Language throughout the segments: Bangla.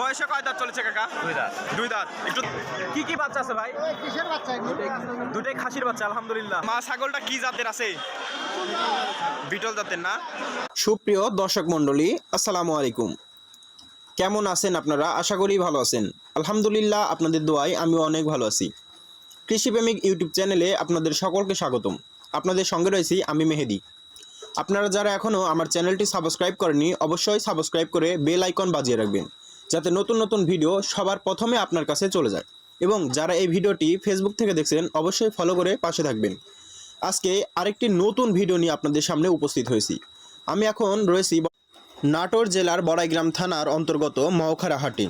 বয়সে কয় দাঁত চলেছে কাকা? দুই দাঁত। দুই দাঁত। একটু কি কি বাচ্চা আছে ভাই? কিসের বাচ্চা দুটাই খাসির বাচ্চা আলহামদুলিল্লাহ। মা ছাগলটা কি জাতের আছে? বিটল জাতের না? সুপ্রিয় দর্শক মণ্ডলী আসসালামু আলাইকুম। কেমন আছেন আপনারা? আশা করি ভালো আছেন। আলহামদুলিল্লাহ আপনাদের দোয়ায় আমিও অনেক ভালো আছি। কৃষিপ্রেমিক ইউটিউব চ্যানেলে আপনাদের সকলকে স্বাগতম। আপনাদের সঙ্গে রয়েছি আমি মেহেদি। আপনারা যারা এখনও আমার চ্যানেলটি সাবস্ক্রাইব করেনি অবশ্যই সাবস্ক্রাইব করে বেল আইকন বাজিয়ে রাখবেন। যাতে নতুন নতুন ভিডিও সবার প্রথমে আপনার কাছে চলে যায়। এবং যারা এই ভিডিওটি ফেসবুক থেকে দেখছেন, অবশ্যই ফলো করে পাশে থাকবেন। আজকে আরেকটি নতুন ভিডিও নিয়ে আপনাদের সামনে উপস্থিত হয়েছি। আমি এখন রয়েছি নাটোর জেলার বড়াইগ্রাম থানার অন্তর্গত মহখারা হাটে।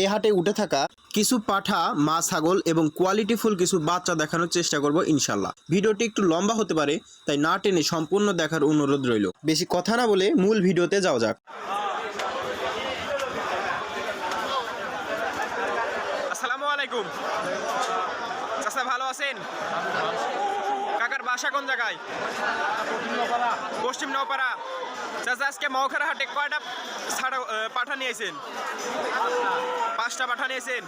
এই হাটে উঠে থাকা কিছু পাঠা, মা ছাগল এবং কোয়ালিটিফুল কিছু বাচ্চা দেখানোর চেষ্টা করব ইনশাল্লাহ ভিডিওটি একটু লম্বা হতে পারে, তাই না টেনে সম্পূর্ণ দেখার অনুরোধ রইল। বেশি কথা না বলে মূল ভিডিওতে যাওয়া যাক আসসালামু আলাইকুম চাচা ভালো আছেন? কাকার বাসা কোন জায়গায়? পশ্চিম নওপাড়া। চাচা, আজকে মৌখারা হাটে কয়টা ছাড়া পাঠা নিয়েছেন পাঁচটা পাঠা নিয়েছেন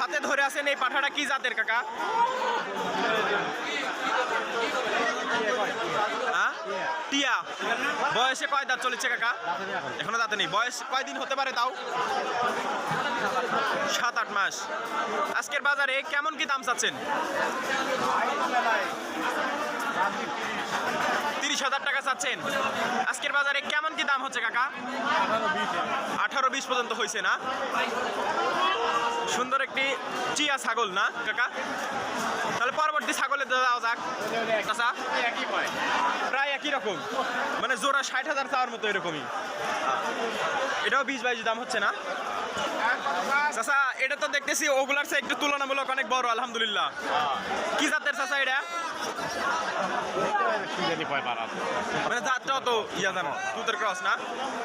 হাতে ধরে আছেন এই পাঠাটা কি জাতের, কাকা? টিয়া। বয়সে কয় দাঁত চলেছে, কাকা? এখনও দাঁতে নেই। বয়স কয়দিন হতে পারে তাও? সাত আট মাস। আজকের বাজারে কেমন কি দাম চাচ্ছেন? তিরিশ হাজার টাকা চাচ্ছেন। আজকের বাজারে কেমন কি দাম হচ্ছে কাকা? আঠারো বিশ পর্যন্ত হয়েছে না? সুন্দর একটি চিয়া ছাগল না কাকা? তাহলে পরবর্তী ছাগলে দেওয়া যাক। চাচা, প্রায় একই রকম। মানে জোড়া ষাট হাজার চাওয়ার মতো এরকমই। এটাও বিশ বাইশ দাম হচ্ছে না? এটা তো দেখতেছি ওগুলার চেয়ে একটু তুলনামূলক অনেক বড় আলহামদুলিল্লাহ। কি জাতের এটা? মানে তো ইয়া জানো ক্রস না?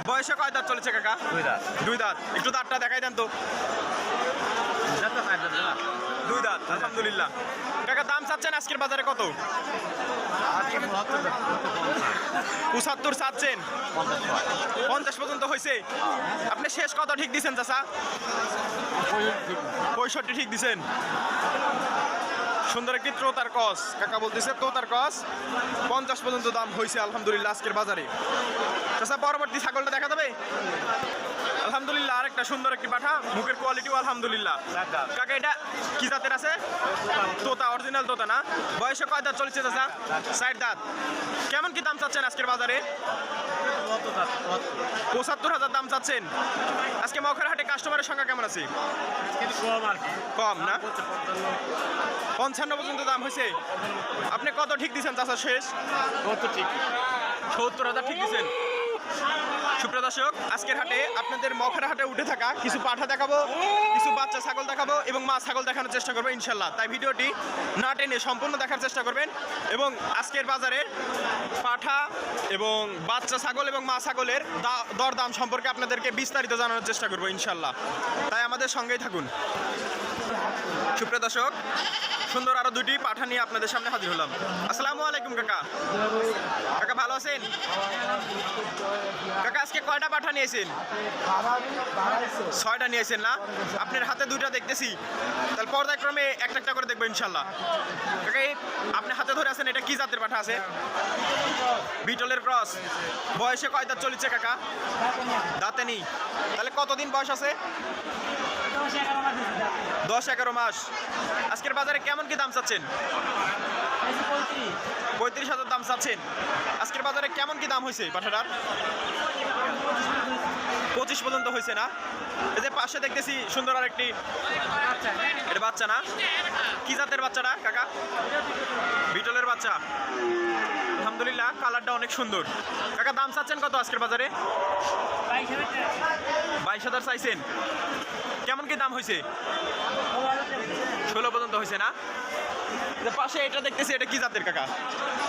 বয়সে কয় দাঁত চলেছে কাকা? দুই দাঁত। দুই দাঁত। একটু দাঁতটা দেখাই দেন তো। দুই দাঁত আলহামদুলিল্লাহ। কাকা দাম চাচ্ছেন আজকের বাজারে কত? পঁচাত্তর চাচ্ছেন পঞ্চাশ পর্যন্ত হয়েছে আপনি শেষ কত ঠিক দিছেন চাষা পঁয়ষট্টি ঠিক দিছেন। সুন্দর একটি ত্রোতার কস। কাকা বলতেছে, ত্রোতার কস। পঞ্চাশ পর্যন্ত দাম হয়েছে আলহামদুলিল্লাহ, আজকের বাজারে। চাষা পরবর্তী ছাগলটা দেখা যাবে? আলহামদুলিল্লাহ আরেকটা সুন্দর একটি পাঠা। মুখের কোয়ালিটিও আলহামদুলিল্লাহ। কাকা এটা কি জাতের আছে? তোতা অরিজিনাল তোতা না? বয়সে কয় দাঁত চলছে চাচা? ষাট দাঁত। কেমন কি দাম চাচ্ছেন আজকের বাজারে? পঁচাত্তর হাজার দাম চাচ্ছেন। আজকে মখের হাটে কাস্টমারের সংখ্যা কেমন আছে? কম না? পঞ্চান্ন পর্যন্ত দাম হয়েছে। আপনি কত ঠিক দিচ্ছেন চাচা শেষ? কত ঠিক? সত্তর হাজার ঠিক দিচ্ছেন। সুপ্রিয় দর্শক, আজকের হাটে আপনাদের মখের হাটে উঠে থাকা কিছু পাঠা দেখাবো, কিছু বাচ্চা ছাগল দেখাবো এবং মা ছাগল দেখানোর চেষ্টা করব ইনশাল্লাহ তাই ভিডিওটি না টেনে সম্পূর্ণ দেখার চেষ্টা করবেন এবং আজকের বাজারে পাঠা এবং বাচ্চা ছাগল এবং মা ছাগলের দরদাম সম্পর্কে আপনাদেরকে বিস্তারিত জানানোর চেষ্টা করব ইনশাল্লাহ তাই আমাদের সঙ্গেই থাকুন। সুপ্রিয় দর্শক সুন্দর আরও দুটি পাঠা নিয়ে আপনাদের সামনে হাজির হলাম। আসসালামু আলাইকুম, কাকা। কাকা, ভালো আছেন? কাকা, আজকে কয়টা পাঠা নিয়েছেন? ছয়টা নিয়েছেন না? আপনার হাতে দুইটা দেখতেছি। তাহলে পর্যায়ক্রমে একটা একটা করে দেখব ইনশাল্লাহ। কাকা আপনি হাতে ধরে আছেন, এটা কি জাতের পাঠা আছে? বিটলের ক্রস। বয়সে কয় দাঁত চলেছে, কাকা? দাঁতে নেই তাহলে কতদিন বয়স আছে? দশ এগারো মাস। আজকের বাজারে কেমন কি দাম চাচ্ছেন? পঁয়ত্রিশ হাজার দাম চাচ্ছেন। আজকের বাজারে কেমন কি দাম হয়েছে পাঠাটার পঁচিশ পর্যন্ত হয়েছে না? এই যে পাশে দেখতেছি সুন্দর আর একটি এটা বাচ্চা না? কি জাতের বাচ্চাটা, কাকা? বিটলের বাচ্চা। আলহামদুলিল্লাহ, কালারটা অনেক সুন্দর। কাকা, দাম চাচ্ছেন কত আজকের বাজারে? বাইশ হাজার চাইছেন। কেমন কি দাম হয়েছে? ষোলো পর্যন্ত হয়েছে না? পাশে এটা দেখতেছি এটা কি জাতের কাকা?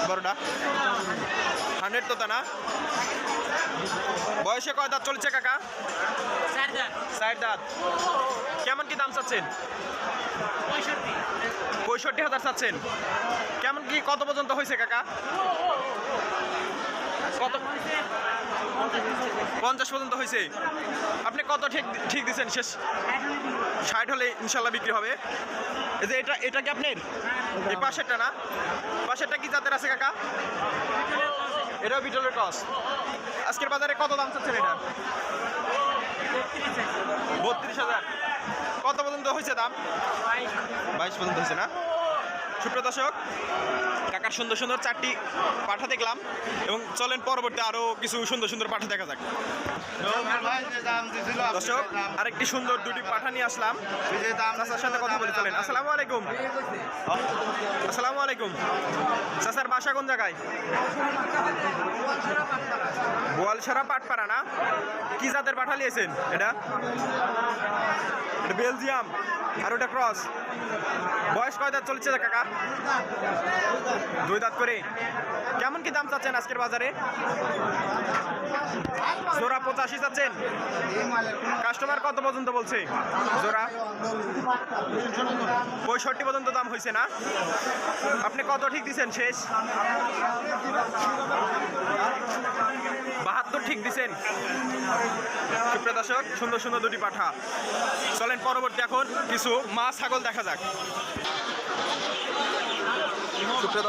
বড়টা? হান্ড্রেড তো তা না? বয়সে কয় দাঁত চলছে কাকা? ষাট দাঁত। কেমন কি দাম চাচ্ছেন? পঁয়ষট্টি হাজার চাচ্ছেন। কেমন কি কত পর্যন্ত হয়েছে কাকা? কত পঞ্চাশ পর্যন্ত হয়েছে। আপনি কত ঠিক ঠিক দিচ্ছেন শেষ। ষাট হলে ইনশাল্লাহ বিক্রি হবে। এই যে এটা এটা কি আপনার? এই পাশেরটা না? পাশেরটা কি জাতের আছে কাকা? এটাও বিটলের ক্রস আজকের বাজারে কত দাম চাচ্ছেন এটা? বত্রিশ হাজার। কত পর্যন্ত হয়েছে দাম? বাইশ পর্যন্ত হয়েছে না? সুপ্রিয় দর্শক, কাকার সুন্দর সুন্দর চারটি পাঠা দেখলাম এবং চলেন পরবর্তী আরও কিছু সুন্দর সুন্দর পাঠা দেখা যাক। দর্শক, আরেকটি সুন্দর দুটি পাঠা নিয়ে আসলাম। চাচার সাথে কথা বলে, চলেন। আসসালামু আলাইকুম। আসসালামু আলাইকুম। চাচার বাসা কোন জায়গায়? বোয়ালসারা পাটপাড়া না? কি জাতের পাঠা নিয়েছেন এটা? এটা বেলজিয়াম আর ওটা ক্রস। বয়স কয় দাঁত চলছে কাকা? দুই দাঁত করে। কেমন কি দাম চাচ্ছেন আজকের বাজারে? জোড়া পঁচাশি চাচ্ছেন। কাস্টমার কত পর্যন্ত বলছে? জোড়া? পঁয়ষট্টি পর্যন্ত দাম হয়েছে না? আপনি কত ঠিক দিছেন শেষ? বাহাত্তর ঠিক দিছেন। সুপ্রিয় সুন্দর সুন্দর দুটি পাঠা। চলেন পরবর্তী এখন কিছু মা ছাগল দেখা যাক। সুপ্রিয়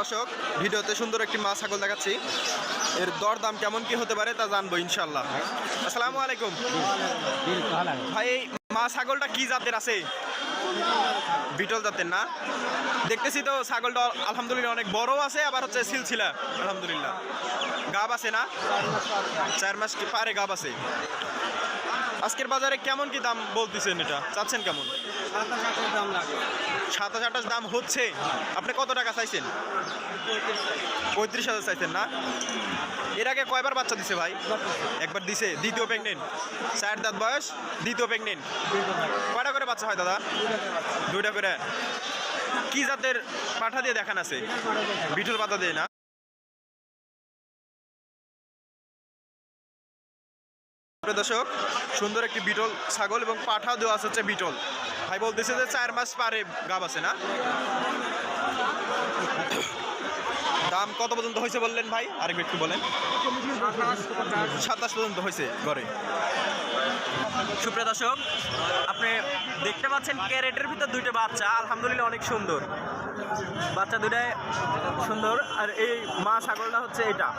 ভিডিওতে সুন্দর একটি মা ছাগল দেখাচ্ছি। এর দর দাম কেমন কি হতে পারে তা জানব ইনশাল্লাহ আসসালামু আলাইকুম। ভাই মা ছাগলটা কি জাতের আছে? বিটল জাতের না? দেখতেছি তো ছাগলটা আলহামদুলিল্লাহ অনেক বড় আছে, আবার হচ্ছে সিলসিলা। আলহামদুলিল্লাহ। গাব আছে না? চার মাস কি পারে গাব আছে? আজকের বাজারে কেমন কি দাম বলতেছেন এটা? চাচ্ছেন কেমন? সাতাশ আঠাশ দাম হচ্ছে। আপনি কত টাকা চাইছেন? পঁয়ত্রিশ হাজার চাইছেন না? এর আগে কয়বার বাচ্চা দিছে ভাই? একবার দিছে, দ্বিতীয় প্রেগনেন্ট চার দাঁত বয়স, দ্বিতীয় প্রেগনেন্ট কয়টা করে বাচ্চা হয় দাদা? দুইটা করে। কি জাতের পাঠা দিয়ে দেখান আছে? বিঠল পাতা দিয়ে না? দর্শক, সুন্দর একটি বিটল ছাগল এবং পাঠা দেওয়া আছে হচ্ছে বিটল। ভাই বলতেছে যে চার মাস পারে গাব আছে না? দাম কত পর্যন্ত হয়েছে বললেন ভাই? আরেক একটু বলেন। সাতাশ পর্যন্ত হয়েছে ঘরে সুপ্রিয় দর্শক, আপনি দেখতে পাচ্ছেন ক্যারেটের ভিতর দুইটা বাচ্চা, আলহামদুলিল্লাহ অনেক সুন্দর। বাচ্চা দুটাই সুন্দর। আর এই মা ছাগলটা হচ্ছে এটা।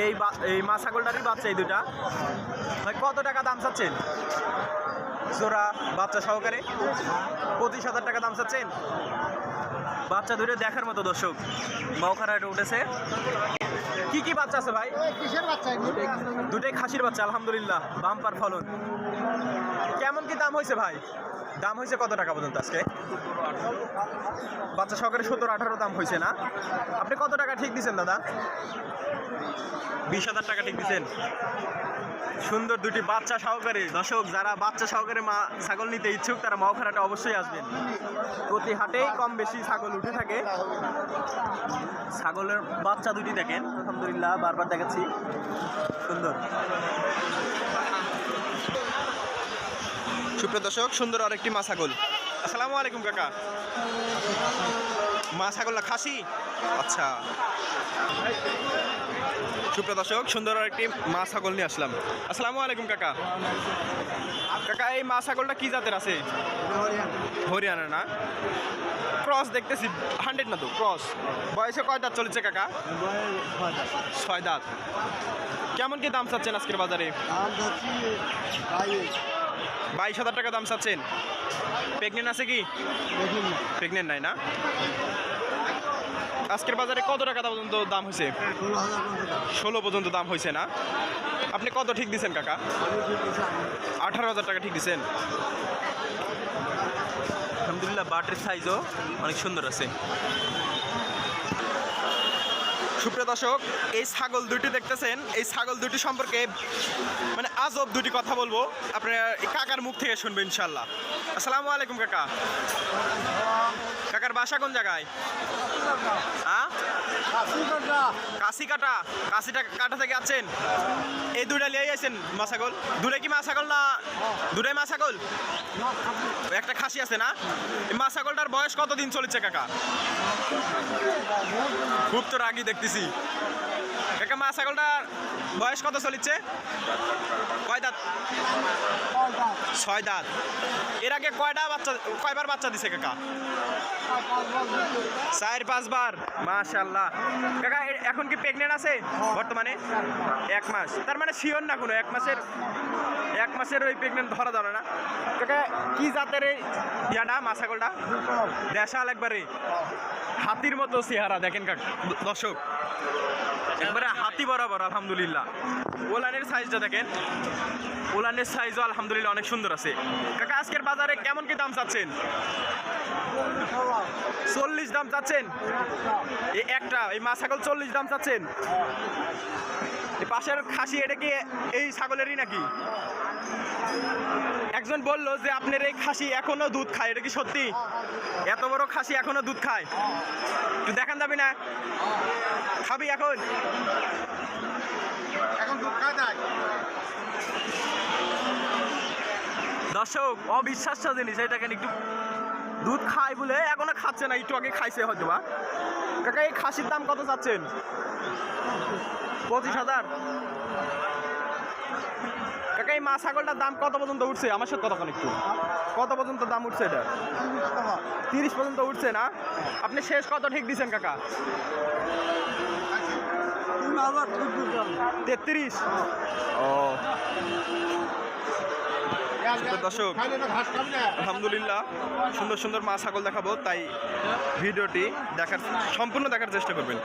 এই এই মা ছাগলটারই বাচ্চা এই দুটা। ভাই, কত টাকা দাম চাচ্ছেন? জোড়া বাচ্চা সহকারে পঁচিশ হাজার টাকা দাম চাচ্ছেন? বাচ্চা দুটো দেখার মতো দর্শক। মাওখারা এটা উঠেছে। কি কি বাচ্চা আছে ভাই? কিসের বাচ্চা দুটাই খাসির বাচ্চা আলহামদুলিল্লাহ। বাম্পার ফলন। কেমন কি দাম হয়েছে ভাই? দাম হয়েছে কত টাকা পর্যন্ত আজকে? বাচ্চা সকালে সতেরো আঠারো দাম হয়েছে না? আপনি কত টাকা ঠিক দিচ্ছেন দাদা? বিশ হাজার টাকা ঠিক দিচ্ছেন সুন্দর দুটি বাচ্চা সহকারে। দর্শক, যারা বাচ্চা সহকারে মা ছাগল নিতে ইচ্ছুক, তারা মাওখানাটা অবশ্যই আসবেন। প্রতি হাটেই কম বেশি ছাগল উঠে থাকে। ছাগলের বাচ্চা দুটি দেখেন। আলহামদুলিল্লাহ, বারবার দেখাচ্ছি। সুন্দর। সুপ্রিয় দর্শক, সুন্দর আরেকটি মা ছাগল। আসসালামু আলাইকুম, কাকা। মা ছাগল না খাসি? আচ্ছা। সুপ্রিয় দর্শক, সুন্দর আরেকটি মা ছাগল নিয়ে আসলাম। আসসালামু আলাইকুম, কাকা। কাকা, এই মা ছাগলটা কি জাতের আছে? হরিয়ানা না? ক্রস দেখতেছি, হান্ড্রেড না তো? ক্রস। বয়সে কয় দাঁত চলেছে, কাকা? ছয় দাঁত। কেমন কি দাম চাচ্ছেন আজকের বাজারে? বাইশ। হাজার টাকা দাম চাচ্ছেন প্রেগনেন্ট আছে কি প্রেগনেন্ট নাই না আজকের বাজারে কত টাকা পর্যন্ত দাম হয়েছে ষোলো পর্যন্ত দাম। ষোলো পর্যন্ত দাম হয়েছে না আপনি কত ঠিক দিচ্ছেন কাকা। আঠারো হাজার টাকা ঠিক দিচ্ছেন আলহামদুলিল্লাহ বাটের সাইজও অনেক সুন্দর আছে সুপ্রিয় দর্শক এই ছাগল দুটি দেখতেছেন। এই ছাগল দুটি সম্পর্কে মানে আজব দুটি কথা বলব। আপনার কাকার মুখ থেকে শুনবেন ইনশাল্লাহ আসসালামু আলাইকুম কাকা। কাকার বাসা কোন জায়গায়? হ্যাঁ? কাশি কাটা কাশিটা কাটা থেকে আছেন? এই দুটা লিয়ে আছেন মা ছাগল? দুটা কি মা ছাগল না দুটাই মা ছাগল? না, খাবি। ওই একটা খাসি আছে না? এই মা ছাগলটার বয়স কতদিন চলেছে কাকা? খুব তো রাগি দেখতেছি। কাকা মা ছাগলটার বয়স কত চলিচ্ছে? কয় দাঁত। ছয় দাঁত। এর আগে কয়টা বাচ্চা কয়বার বাচ্চা দিছে কাকা? চার পাঁচবার মাশাল্লাহ। কাকা এখন কি প্রেগনেন্ট আছে? বর্তমানে? এক মাস। তার মানে শিওর না কোনো? এক মাসের এক মাসের ওই প্রেগনেন্ট ধরা ধরে না। কাকা, কি জাতের এই ইয়াটা মা ছাগলটা দেশাল একবারে। হাতির মতো চেহারা, দেখেন কাকা। দর্শক একবারে হাতি বরাবর, আলহামদুলিল্লাহ। ওলানের সাইজটা দেখেন। ওলানের সাইজও আলহামদুলিল্লাহ অনেক সুন্দর আছে। কাকা, আজকের বাজারে কেমন কি দাম চাচ্ছেন? চল্লিশ দাম চাচ্ছেন? এই একটা, এই মা ছাগল চল্লিশ দাম চাচ্ছেন? পাশের খাসি, এটা কি এই ছাগলেরই নাকি? একজন বলল যে আপনার এই খাসি এখনও দুধ খায় এটা কি সত্যি? এত বড় খাসি এখনও দুধ খায়। একটু দেখান যাবি না? খাবি এখন? দর্শক অবিশ্বাস্য জিনিস এটা কেন একটু দুধ খায় বলে এখনও খাচ্ছে না একটু আগে খাইছে হয়তো বা কাকা এই খাসির দাম কত চাচ্ছেন? পঁচিশ হাজার। কাকা, এই মা ছাগলটার দাম কত পর্যন্ত উঠছে? আমার সাথে কতক্ষণ একটু। কত পর্যন্ত দাম উঠছে এটা তিরিশ পর্যন্ত উঠছে না? আপনি শেষ কত ঠিক দিচ্ছেন কাকা? তেত্রিশ? ও। দর্শক, আলহামদুলিল্লাহ, সুন্দর সুন্দর মা ছাগল দেখাবো, তাই ভিডিওটি দেখার, সম্পূর্ণ দেখার চেষ্টা করবেন।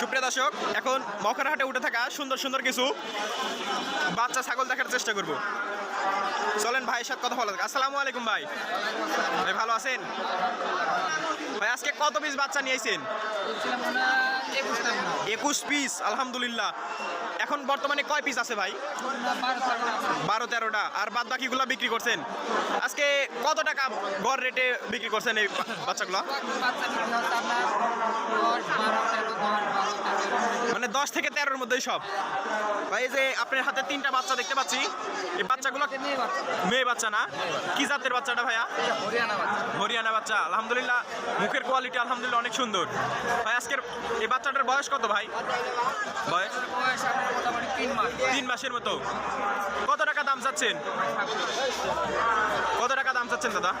সুপ্রিয় দর্শক, এখন মকরহাটে উঠে থাকা সুন্দর সুন্দর কিছু বাচ্চা ছাগল দেখার চেষ্টা করব। চলেন ভাইয়ের সাথে কথা বলা আসসালামু আলাইকুম ভাই। ভাই, ভালো আছেন? ভাই, আজকে কত পিস বাচ্চা নিয়ে আইছেন? একুশ পিস আলহামদুলিল্লাহ। এখন বর্তমানে কয় পিস আছে ভাই? বারো, তেরোটা। আর বাদ বাকিগুলো বিক্রি করছেন? আজকে কত টাকা গড় রেটে বিক্রি করছেন এই বাচ্চাগুলো? দশ থেকে তেরোর মধ্যেই সব। ভাই এই যে আপনার হাতে তিনটা বাচ্চা দেখতে পাচ্ছি। এই বাচ্চাগুলো মেয়ে বাচ্চা। না? কি জাতের বাচ্চাটা ভাইয়া? হরিয়ানা বাচ্চা। আলহামদুলিল্লাহ মুখের কোয়ালিটি আলহামদুলিল্লাহ অনেক সুন্দর। ভাই আজকের এই বাচ্চাটার বয়স কত ভাই? বয়স? তিন মাসের মতো। কত টাকা দাম চাচ্ছেন? কত টাকা দাম চাচ্ছেন দাদা?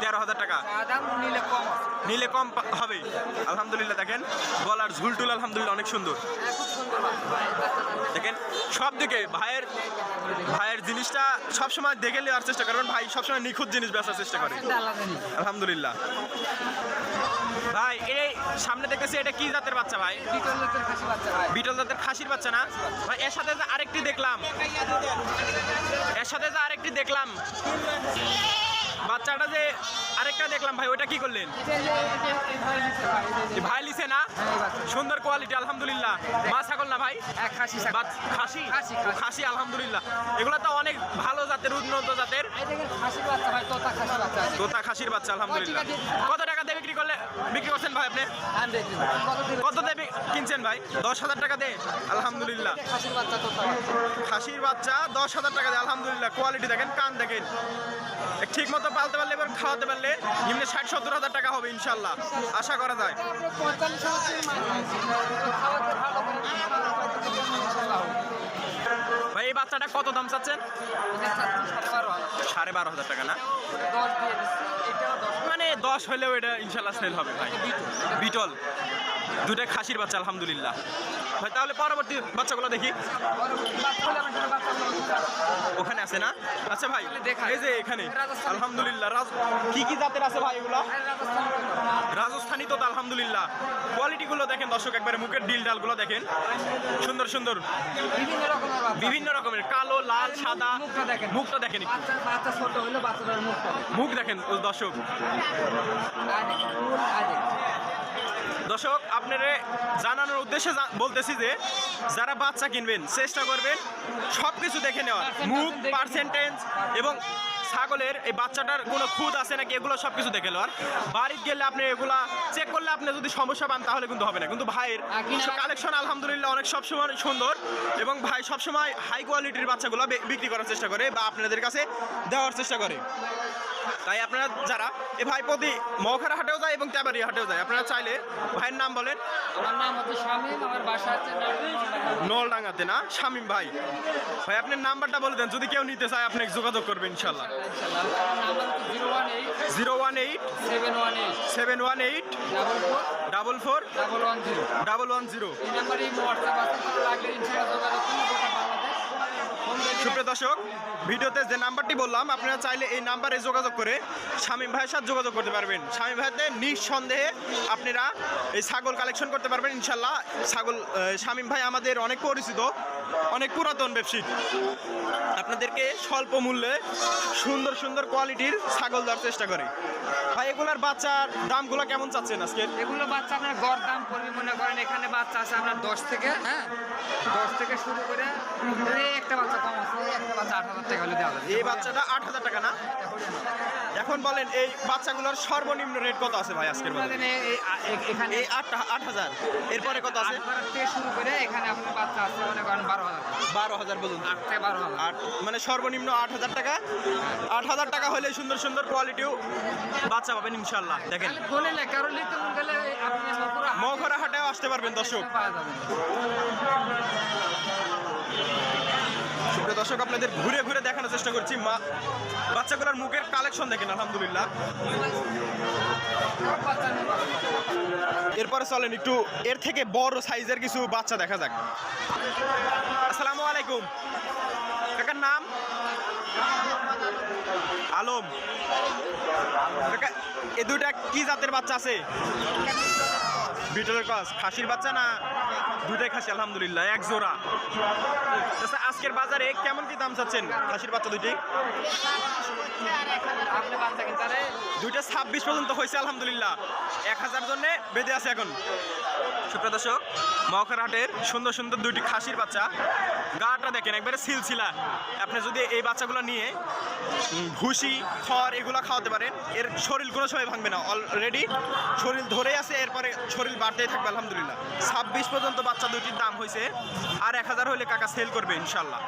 তেরো হাজার টাকা। নিলে কম পা- হবে। আলহামদুলিল্লাহ, দেখেন, গলার ঝুলটুল আলহামদুলিল্লাহ অনেক সুন্দর। দেখেন, সব দিকে ভাইয়ের ভাইয়ের জিনিসটা সবসময় দেখে নেওয়ার চেষ্টা করবেন ভাই সবসময় নিখুঁত জিনিস বেচার চেষ্টা করে। আলহামদুলিল্লাহ। ভাই, এই সামনে দেখতেছি এটা কি জাতের বাচ্চা, ভাই? বিটল জাতের খাসির বাচ্চা না? ভাই, এর সাথে আরেকটি দেখলাম। এর সাথে আরেকটি দেখলাম। বাচ্চাটা যে আরেকটা দেখলাম ভাই ওটা কি করলেন? ভাই লিছে না? সুন্দর কোয়ালিটি আলহামদুলিল্লাহ। মা ছাগল না ভাই? খাসি, খাসি? আলহামদুলিল্লাহ। এগুলো তো অনেক ভালো জাতের উন্নত জাতের। তোতা খাসির বাচ্চা আলহামদুলিল্লাহ। কত টাকা দিয়ে বিক্রি করলে বিক্রি করছেন ভাই আপনি? কত দিয়ে কিনছেন ভাই? দশ হাজার টাকা দিয়ে। আলহামদুলিল্লাহ। খাসির বাচ্চা দশ হাজার টাকা দিয়ে। আলহামদুলিল্লাহ কোয়ালিটি দেখেন, কান দেখেন। ঠিক মতো পালতে পারলে, এবার খাওয়াতে পারলে নিম্নে ষাট সত্তর হাজার টাকা হবে ইনশাল্লাহ আশা করা যায়। ভাই, এই বাচ্চাটা কত দাম চাচ্ছেন? সাড়ে বারো হাজার। টাকা না? মানে দশ হলেও এটা ইনশাল্লাহ সেল হবে ভাই। বিটল। দুটা খাসির বাচ্চা আলহামদুলিল্লাহ। ভাই তাহলে পরবর্তী বাচ্চাগুলো দেখি। ওখানে আছে না? আচ্ছা ভাই এই যে এখানে। আলহামদুলিল্লাহ রাজ- কি কি জাতের আছে ভাই এগুলো? রাজস্থানি তো আলহামদুলিল্লাহ। কোয়ালিটিগুলো দেখেন দর্শক একবারে মুখের ডিল ডালগুলো দেখেন। সুন্দর সুন্দর। বিভিন্ন রকমের বিভিন্ন রকমের কালো লাল সাদা। মুখটা দেখেন। মুখ দেখেন দর্শক আর দেখেন, ফুল আর দেখেন। দর্শক আপনারা জানানোর উদ্দেশ্যে বলতেছি যে যারা বাচ্চা কিনবেন চেষ্টা করবেন সব কিছু দেখে নেওয়ার। মুখ পার্সেন্টেজ এবং ছাগলের এই বাচ্চাটার কোনো খুদ আছে নাকি এগুলো সব কিছু দেখে নেওয়ার। বাড়িতে গেলে আপনি এগুলা চেক করলে আপনি যদি সমস্যা পান তাহলে কিন্তু হবে না। কিন্তু ভাইয়ের কালেকশন আলহামদুলিল্লাহ অনেক সবসময় সুন্দর এবং ভাই সবসময় হাই কোয়ালিটির বাচ্চাগুলো বিক্রি করার চেষ্টা করে বা আপনাদের কাছে দেওয়ার চেষ্টা করে। তাই আপনারা যারা এ ভাই প্রতি মৌখারা হাটেও যায় এবং ট্যাবারি হাটেও যায় আপনারা চাইলে ভাইয়ের নাম বলেন। আমার নাম হচ্ছে শামীম আমার বাসা হচ্ছে নলডাঙ্গাতে। না? শামিম ভাই। ভাই আপনার নাম্বারটা বলে দেন যদি কেউ নিতে চায় আপনাকে যোগাযোগ করবে ইনশাল্লাহ zero one eight seven one eight double four double one zero. Double one zero. সুপ্রিয় দর্শক ভিডিওতে যে নাম্বারটি বললাম আপনারা চাইলে এই নাম্বারে যোগাযোগ করে শামীম ভাইয়ের সাথে যোগাযোগ করতে পারবেন। শামীম ভাইতে নিঃসন্দেহে আপনারা এই ছাগল কালেকশন করতে পারবেন ইনশাল্লাহ ছাগল শামীম ভাই আমাদের অনেক পরিচিত অনেক পুরাতন ব্যবসায়ী। আপনাদেরকে স্বল্প মূল্যে সুন্দর সুন্দর কোয়ালিটির ছাগল দেওয়ার চেষ্টা করে। ভাই এগুলার বাচ্চার দামগুলো কেমন চাচ্ছেন আজকে? এগুলো বাচ্চা আপনার গড় দাম পড়বে মনে করেন এখানে বাচ্চা আছে আপনার দশ থেকে হ্যাঁ? দশ থেকে শুরু করে এই একটা বাচ্চা কম আছে ওই একটা বাচ্চা আট হাজার টাকা হলে দেওয়া যাবে এই বাচ্চাটা আট হাজার টাকা না? এখন বলেন এই বাচ্চাগুলোর সর্বনিম্ন রেট কত আছে ভাই আজকের এই- এই- এখানে এই আট আট হাজার। এরপরে কত আছে? থেকে শুরু করে এখানে আপনার বাচ্চা আছে মনে করেন বারো হাজার। টাকা। বারো হাজার পর্যন্ত। আট থেকে বারো হাজার। আট মানে সর্বনিম্ন আট হাজার টাকা? আট হাজার টাকা হলে সুন্দর সুন্দর কোয়ালিটিও বাচ্চা পাবেন ইনশাল্লাহ দেখেন। ফোনে মন গেলে আপনি হাটেও আসতে পারবেন দর্শক। সুপ্রিয় দর্শক আপনাদের ঘুরে ঘুরে দেখানোর চেষ্টা করছি। মা বাচ্চাগুলোর মুখের কালেকশন দেখেন আলহামদুলিল্লাহ। এরপরে চলেন একটু এর থেকে বড় সাইজের কিছু বাচ্চা দেখা যাক। আসসালামু আলাইকুম। কাকার নাম? আলম। এ দুইটা কি জাতের বাচ্চা আছে? বিটলের ক্রস খাসির বাচ্চা না? দুটাই খাসি আলহামদুলিল্লাহ এক জোড়া। আচ্ছা, আজকের বাজারে কেমন কি দাম চাচ্ছেন? খাসির বাচ্চা দুইটি। দুইটা ছাব্বিশ পর্যন্ত হয়েছে আলহামদুলিল্লাহ। এক হাজার জন্যে বেঁধে আছে এখন। সুপ্রিয় দর্শক মহকার হাটের সুন্দর সুন্দর দুইটি খাসির বাচ্চা। গাটা দেখেন একবারে সিলসিলা। আপনি যদি এই বাচ্চাগুলো নিয়ে ভুসি খড় এগুলো খাওয়াতে পারেন এর শরীর কোনো সময় ভাঙবে না। অলরেডি শরীর ধরেই আছে এরপরে শরীর বাড়তেই থাকবে আলহামদুলিল্লাহ। ছাব্বিশ পর্যন্ত বাচ্চা দুইটির দাম হয়েছে আর এক হাজার হলে কাকা সেল করবে ইনশাল্লাহ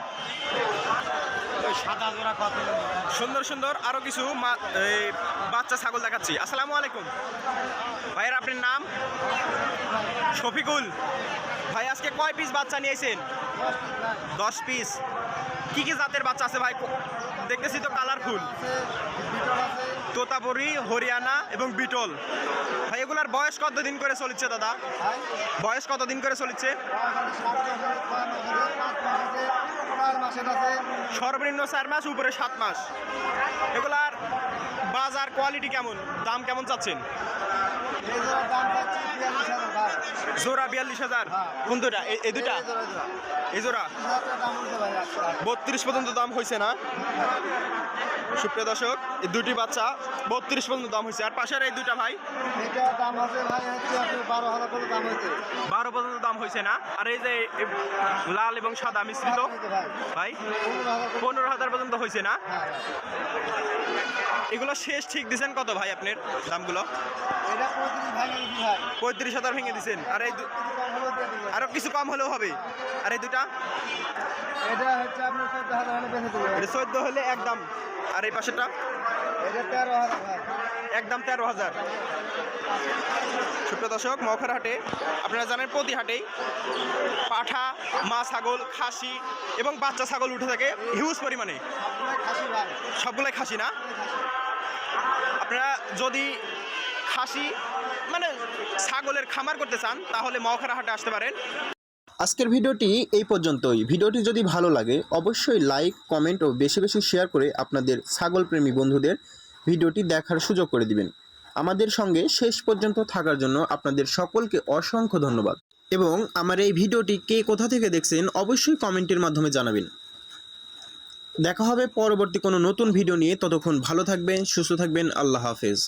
সুন্দর সুন্দর আরও কিছু বাচ্চা ছাগল দেখাচ্ছি। আসসালামু আলাইকুম। ভাইয়ের আপনার নাম? শফিকুল। ভাই আজকে কয় পিস বাচ্চা নিয়েছেন দশ পিস কি কি জাতের বাচ্চা আছে ভাই? দেখতেছি তো কালারফুল তোতাপুরি, হরিয়ানা এবং বিটল। ভাই, এগুলার বয়স কত দিন করে চলছে দাদা? বয়স কত দিন করে চলছে? সর্বনিম্ন চার মাস, উপরে সাত মাস। এগুলার বাজার কোয়ালিটি কেমন? দাম কেমন চাচ্ছেন? জোড়া বিয়াল্লিশ হাজার। কোন দুটা এই দুটা এই জোড়া? বত্রিশ পর্যন্ত দাম হয়েছে না? সুপ্রিয় দর্শক এই দুটি বাচ্চা বত্রিশ পর্যন্ত দাম হয়েছে। আর পাশের এই দুটা ভাই? দাম আছে ভাই হচ্ছে বারো হাজার করে দাম হয়েছে। বারো পর্যন্ত দাম হয়েছে না? আর এই যে লাল এবং সাদা মিশ্রিত ভাই। ভাই? পনেরো হাজার পর্যন্ত। হয়েছে না? হ্যাঁ এগুলো শেষ ঠিক দিছেন কত ভাই আপনার দামগুলো? পঁয়ত্রিশ হাজার ভেঙে দিছেন। আর এই আরও কিছু কম হলেও হবে। আর এই দুটা? এটা হচ্ছে আপনি চোদ্দ হাজার হলে চোদ্দ একদম আর এই পাশেরটা? এটা তেরো একদম তেরো হাজার। সুপ্রিয় দর্শক মখর হাটে আপনারা জানেন প্রতি হাটেই পাঠা মা ছাগল খাসি এবং বাচ্চা ছাগল উঠে থাকে হিউজ পরিমাণে। সবগুলাই খাসি না? আপনারা যদি খাসি মানে ছাগলের খামার করতে চান তাহলে মখরা হাটে আসতে পারেন। আজকের ভিডিওটি এই পর্যন্তই। ভিডিওটি যদি ভালো লাগে, অবশ্যই লাইক, কমেন্ট ও বেশি বেশি শেয়ার করে আপনাদের ছাগলপ্রেমী বন্ধুদের ভিডিওটি দেখার সুযোগ করে দিবেন। আমাদের সঙ্গে শেষ পর্যন্ত থাকার জন্য আপনাদের সকলকে অসংখ্য ধন্যবাদ। এবং আমার এই ভিডিওটি কে কোথা থেকে দেখছেন, অবশ্যই কমেন্টের মাধ্যমে জানাবেন। দেখা হবে পরবর্তী কোনো নতুন ভিডিও নিয়ে। ততক্ষণ ভালো থাকবেন, সুস্থ থাকবেন, আল্লাহ হাফেজ।